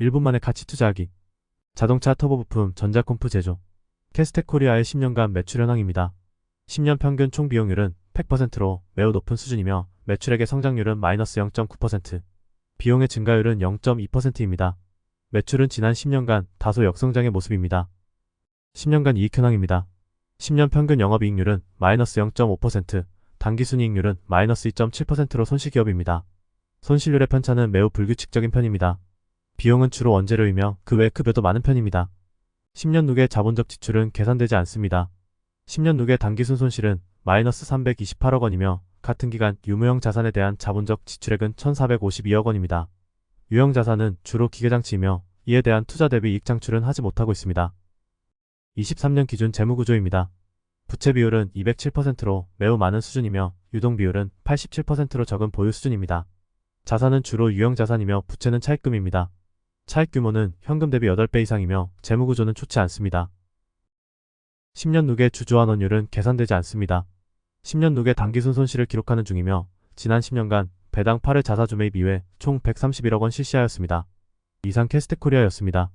1분 만에 가치 투자하기. 자동차 터보 부품 전자콤프 제조. 캐스텍 코리아의 10년간 매출 현황입니다. 10년 평균 총 비용률은 100%로 매우 높은 수준이며 매출액의 성장률은 마이너스 0.9%, 비용의 증가율은 0.2%입니다. 매출은 지난 10년간 다소 역성장의 모습입니다. 10년간 이익 현황입니다. 10년 평균 영업이익률은 마이너스 0.5%, 당기순이익률은 마이너스 2.7%로 손실기업입니다. 손실률의 편차는 매우 불규칙적인 편입니다. 비용은 주로 원재료이며 그 외 급여도 많은 편입니다. 10년 누계 자본적 지출은 계산되지 않습니다. 10년 누계 당기순 손실은 마이너스 328억 원이며 같은 기간 유무형 자산에 대한 자본적 지출액은 1452억 원입니다. 유형 자산은 주로 기계장치이며 이에 대한 투자 대비 이익 창출은 하지 못하고 있습니다. 23년 기준 재무구조입니다. 부채 비율은 207%로 매우 많은 수준이며 유동 비율은 87%로 적은 보유 수준입니다. 자산은 주로 유형 자산이며 부채는 차입금입니다. 차입 규모는 현금 대비 8배 이상이며 재무구조는 좋지 않습니다. 10년 누계 주주환 원율은 계산되지 않습니다. 10년 누계 당기순 손실을 기록하는 중이며 지난 10년간 배당 8회 자사주 매입 이외 총 131억 원 실시하였습니다. 이상 캐스텍코리아였습니다.